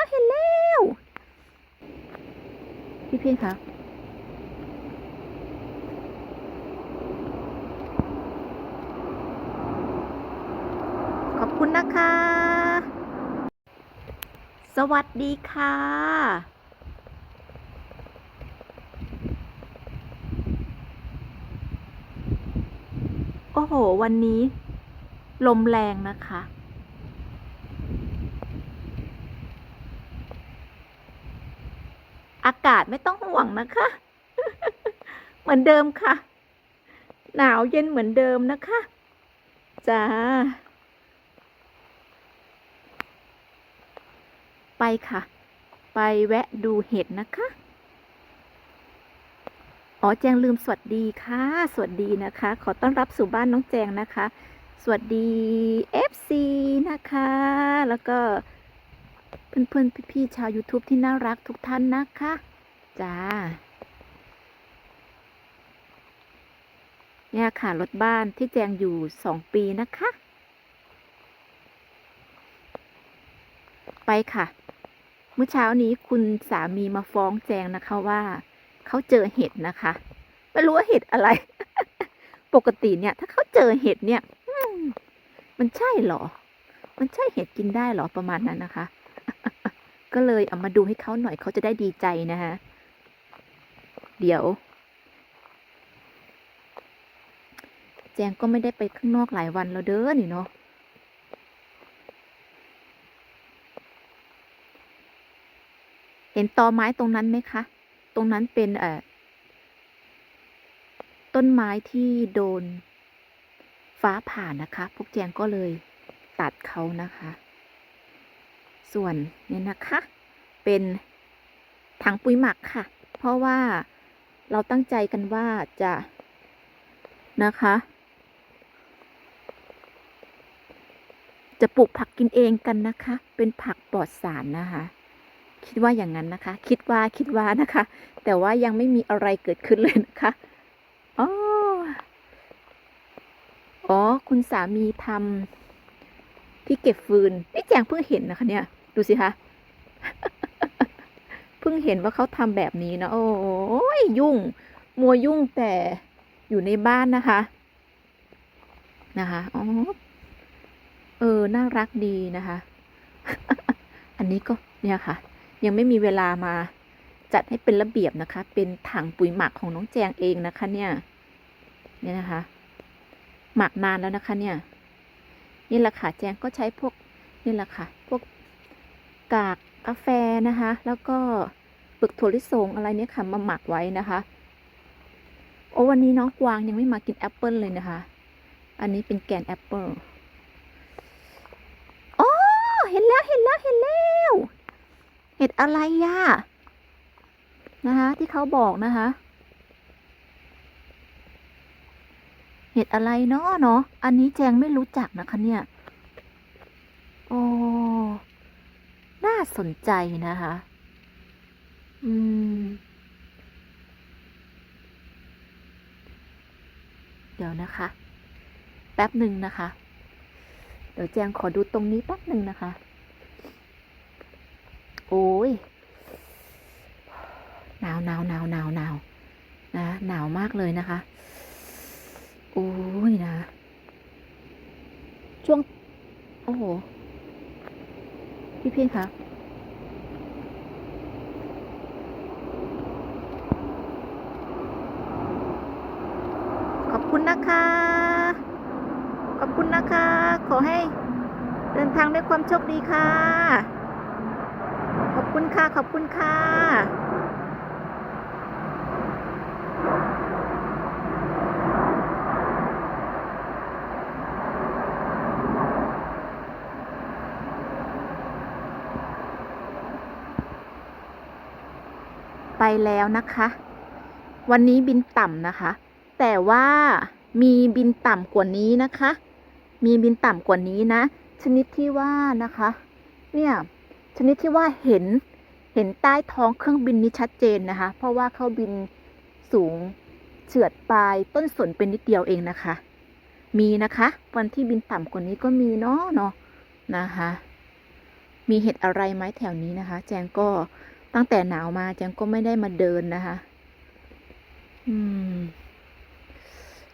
แล้วเห็นแล้วพี่เพียงคะขอบคุณนะคะ สวัสดีค่ะโอ้โห วันนี้ ลมแรงนะคะ อากาศไม่ต้องห่วงนะคะ เหมือนเดิมค่ะ หนาวเย็นเหมือนเดิมนะคะจ้าไปค่ะ ไปแวะดูเห็ดนะคะ อ๋อแจงลืมสวัสดีค่ะ สวัสดีนะคะ ขอต้อนรับสู่บ้านน้องแจงนะคะ สวัสดี FC นะคะ แล้วก็ เพื่อนๆพี่ๆชาว YouTube ที่น่ารักทุกท่านนะคะ จ้า เนี่ยค่ะรถบ้านที่แจงอยู่สองปีนะคะ ไปค่ะ เมื่อเช้านี้คุณสามีมาฟ้องแจงนะคะว่าเขาเจอเห็ดนะคะ ไม่รู้ว่าเห็ดอะไร ปกติเนี่ย ถ้าเขาเจอเห็ดเนี่ยมันใช่หรอ มันใช่เห็ดกินได้หรอประมาณนั้นนะคะ ก็เลยเอามาดูให้เขาหน่อยเขาจะได้ดีใจนะคะเดี๋ยว แจงก็ไม่ได้ไปข้างนอกหลายวันแล้วเด้อนี่เนาะเห็นตอไม้ตรงนั้นไหมคะ ตรงนั้นเป็นเอ่อต้นไม้ที่โดน ฟ้าผ่านะคะ พวกแจงก็เลยตัดเขานะคะ ส่วนเนี่ยนะคะ เป็นถังปุ๋ยหมักค่ะ เพราะว่าเราตั้งใจกันว่าจะนะคะ จะปลูกผักกินเองกันนะคะ เป็นผักปลอดสารนะคะ คิดว่าอย่างนั้นนะคะ คิดว่าคิดว่านะคะ แต่ว่ายังไม่มีอะไรเกิดขึ้นเลยนะคะอ๋ออ๋อคุณสามีทำที่เก็บฟืนนี่แจงเพิ่งเห็นนะคะเนี่ย ดูสิคะเพิ่งเห็นว่าเขาทำแบบนี้นะโอ้ยยุ่ง มัวยุ่งแต่อยู่ในบ้านนะคะ นะคะอ๋อเออ น่ารักดีนะคะ อันนี้ก็เนี่ยค่ะ ยังไม่มีเวลามาจัดให้เป็นระเบียบนะคะ เป็นถังปุ๋ยหมักของน้องแจงเองนะคะ เนี่ย เนี่ยนะคะ หมักนานแล้วนะคะ เนี่ย นี่แหละค่ะ แจงก็ใช้พวก นี่แหละค่ะ พวก กากกาแฟนะคะ แล้วก็ปึกถั่วลิสงอะไรเนี่ยค่ะมาหมักไว้นะคะ โอ้วันนี้น้องกวางยังไม่มากินแอปเปิลเลยนะคะ อันนี้เป็นแกนแอปเปิลโอ้เห็นแล้วเห็นแล้วเห็นแล้วเห็ดอะไรย่ะนะคะ ที่เขาบอกนะคะ เห็ดอะไรเนาะเนาะอันนี้แจงไม่รู้จักนะคะเนี่ย โอ้ น่าสนใจนะคะ อืม เดี๋ยวนะคะ แป๊บหนึ่งนะคะ เดี๋ยวแจงขอดูตรงนี้แป๊บหนึ่งนะคะ โอ้ยหนาวหนาวหนาวหนาวหนาวนะหนาวมากเลยนะคะ โอ้ยนะ ช่วง โอ้โห พี่เพียงคะขอบคุณนะคะ ขอบคุณนะคะ ขอให้เดินทางด้วยความโชคดีค่ะ ขอบคุณค่ะ ขอบคุณค่ะ ไปแล้วนะคะ วันนี้บินต่ำนะคะ แต่ว่ามีบินต่ำกว่านี้นะคะ มีบินต่ำกว่านี้นะ ชนิดที่ว่านะคะ เนี่ยชนิดที่ว่าเห็นเห็นใต้ท้องเครื่องบินนี้ชัดเจนนะคะ เพราะว่าเขาบินสูงเฉือดปลายต้นสนเป็นนิดเดียวเองนะคะ มีนะคะ วันที่บินต่ำกว่านี้ก็มีเนาะเนาะนะคะ มีเห็ดอะไรไหมแถวนี้นะคะ แจงก็ ตั้งแต่หนาวมาแจงก็ไม่ได้มาเดินนะคะ อืม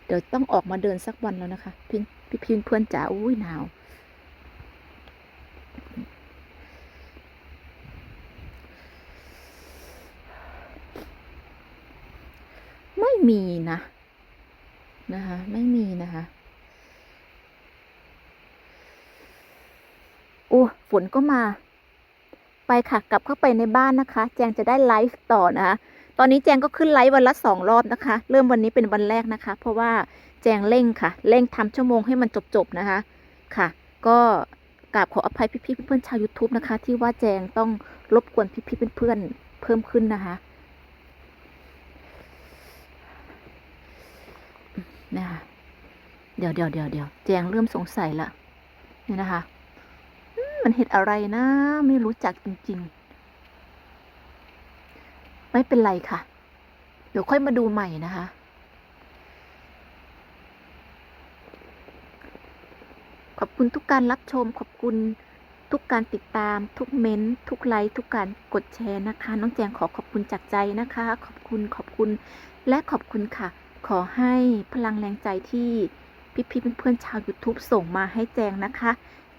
เดี๋ยวต้องออกมาเดินสักวันแล้วนะคะ พี่พี่พี่เพื่อนจ๋าอุ้ยหนาวไม่มีนะ นะคะ ไม่มีนะคะโอ้ฝนก็มา ไปค่ะ กลับเข้าไปในบ้านนะคะ แจงจะได้ไลฟ์ต่อนะคะ ตอนนี้แจงก็ขึ้นไลฟ์วันละสองรอบนะคะ เริ่มวันนี้เป็นวันแรกนะคะ เพราะว่าแจงเร่งค่ะ เร่งทำชั่วโมงให้มันจบๆนะคะ ค่ะ ก็กราบขออภัยพี่ๆเพื่อนๆชาว YouTube นะคะ ที่ว่าแจงต้องรบกวนพี่ๆเพื่อนๆเพิ่มขึ้นนะคะนะคะเดี๋ยวเดี๋ยวเดี๋ยวเดี๋ยวแจงเริ่มสงสัยละเนี่ยนะคะ มันเห็ดอะไรนะ ไม่รู้จักจริง ๆ ไม่เป็นไรค่ะ เดี๋ยวค่อยมาดูใหม่นะคะ ขอบคุณทุกการรับชม ขอบคุณทุกการติดตาม ทุกเม้นต์ทุกไลค์ทุกการกดแชร์นะคะ น้องแจงขอขอบคุณจากใจนะคะ ขอบคุณขอบคุณและขอบคุณค่ะ ขอให้พลังแรงใจที่พี่ๆเพื่อนๆชาว YouTube ส่งมาให้แจงนะคะ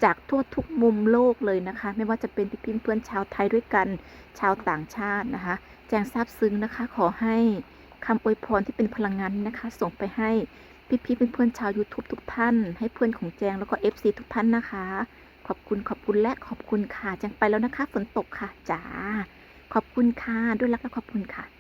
จากทั่วทุกมุมโลกเลยนะคะ ไม่ว่าจะเป็นพี่ๆเพื่อนชาวไทยด้วยกันชาวต่างชาตินะคะ แจงซาบซึ้งนะคะ ขอให้คำอวยพรที่เป็นพลังงานนะคะ ส่งไปให้พี่ๆเพื่อนๆชาว YouTube ทุกท่าน ให้เพื่อนของแจงแล้วก็ FC ทุกท่านนะคะ ขอบคุณขอบคุณและขอบคุณค่ะแจงไปแล้วนะคะฝนตกค่ะจ้าขอบคุณค่ะด้วยรักและขอบคุณค่ะ